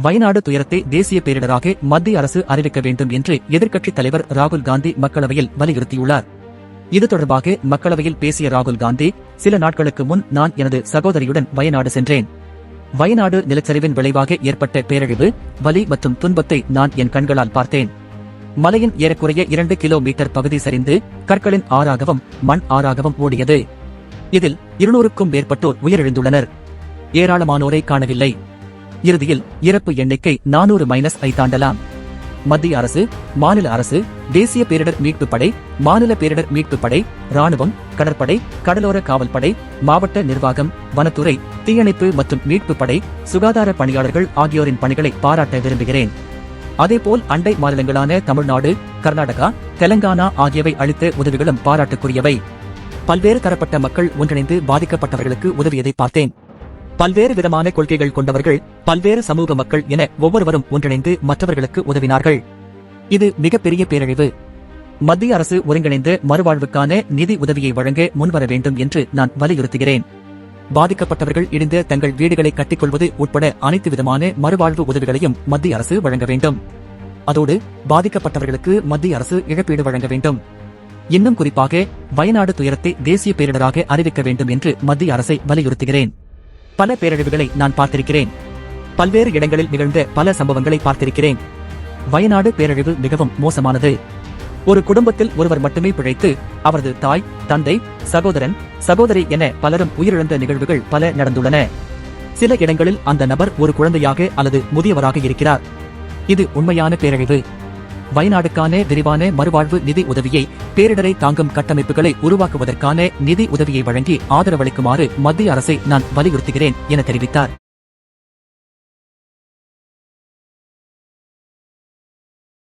வயநாடு துயரத்தை தேசிய பேரிடராக மத்திய அரசு அறிவிக்க வேண்டும் என்று எதிர்க்கட்சித் தலைவர் ராகுல் காந்தி மக்களவையில் வலியுறுத்தியுள்ளார். இது தொடர்பாக மக்களவையில் பேசிய ராகுல் காந்தி சில நாட்களுக்கு முன் நான் எனது சகோதரியுடன் வயநாடு சென்றேன். வயநாடு நிலச்சரிவின் விளைவாக ஏற்பட்ட பேரழிவு வலி மற்றும் துன்பத்தை நான் என் கண்களால் பார்த்தேன். மலையின் ஏறக்குறைய இரண்டு கிலோமீட்டர் பகுதி சரிந்து கற்களின் ஆறாகவும் மண் ஆறாகவும் ஓடியது. இதில் இருநூறுக்கும் மேற்பட்டோர் உயிரிழந்துள்ளனர். ஏராளமானோரை காணவில்லை. இறுதியில் இறப்பு எண்ணிக்கை நானூறு மைனஸ் ஐ தாண்டலாம். மத்திய அரசு மாநில அரசு தேசிய பேரிடர் மீட்பு படை மாநில பேரிடர் மீட்பு படை ராணுவம் கடற்படை கடலோர காவல் படை மாவட்ட நிர்வாகம் வனத்துறை தீயணைப்பு மற்றும் மீட்பு படை சுகாதார பணியாளர்கள் ஆகியோரின் பணிகளை பாராட்ட விரும்புகிறேன். அதேபோல் அண்டை மாநிலங்களான தமிழ்நாடு கர்நாடகா தெலங்கானா ஆகியவை அளித்த உதவிகளும் பாராட்டுக்குரியவை. பல்வேறு தரப்பட்ட மக்கள் ஒன்றிணைந்து பாதிக்கப்பட்டவர்களுக்கு உதவியதை பார்த்தேன். பல்வேறு விதமான கொள்கைகள் கொண்டவர்கள் பல்வேறு சமூக மக்கள் என ஒவ்வொருவரும் ஒன்றிணைந்து மற்றவர்களுக்கு உதவினார்கள். இது மிகப்பெரிய பேரழிவு. மத்திய அரசு ஒருங்கிணைந்து மறுவாழ்வுக்கான நிதி உதவியை வழங்க முன்வர வேண்டும் என்று நான் வலியுறுத்துகிறேன். பாதிக்கப்பட்டவர்கள் இடிந்த தங்கள் வீடுகளை கட்டிக்கொள்வது உட்பட அனைத்து விதமான மறுவாழ்வு உதவிகளையும் மத்திய அரசு வழங்க வேண்டும். அதோடு பாதிக்கப்பட்டவர்களுக்கு மத்திய அரசு இழப்பீடு வழங்க வேண்டும். இன்னும் குறிப்பாக வயநாடு துயரத்தை தேசிய பேரிடராக அறிவிக்க வேண்டும் என்று மத்திய அரசை வலியுறுத்துகிறேன். பல பேரழிவுகளை நான் பார்த்திருக்கிறேன். பல்வேறு இடங்களில் நிகழ்ந்த பல சம்பவங்களை பார்த்திருக்கிறேன். வயநாடு பேரழிவு மிகவும் மோசமானது. ஒரு குடும்பத்தில் ஒருவர் மட்டுமே பிழைத்து அவரது தாய் தந்தை சகோதரன் சகோதரி என பலரும் உயிரிழந்த நிகழ்வுகள் பல நடந்துள்ளன. சில இடங்களில் அந்த நபர் ஒரு குழந்தையாக அல்லது முதியவராக இருக்கிறார். இது உண்மையான பேரழிவு. வயநாடுக்கான விரிவான மறுவாழ்வு நிதி உதவியை பேரிடரை தாங்கும் கட்டமைப்புகளை உருவாக்குவதற்கான நிதி உதவியை வழங்கி ஆதரவளிக்குமாறு மத்திய அரசை நான் வலியுறுத்துகிறேன் என தெரிவித்தார்.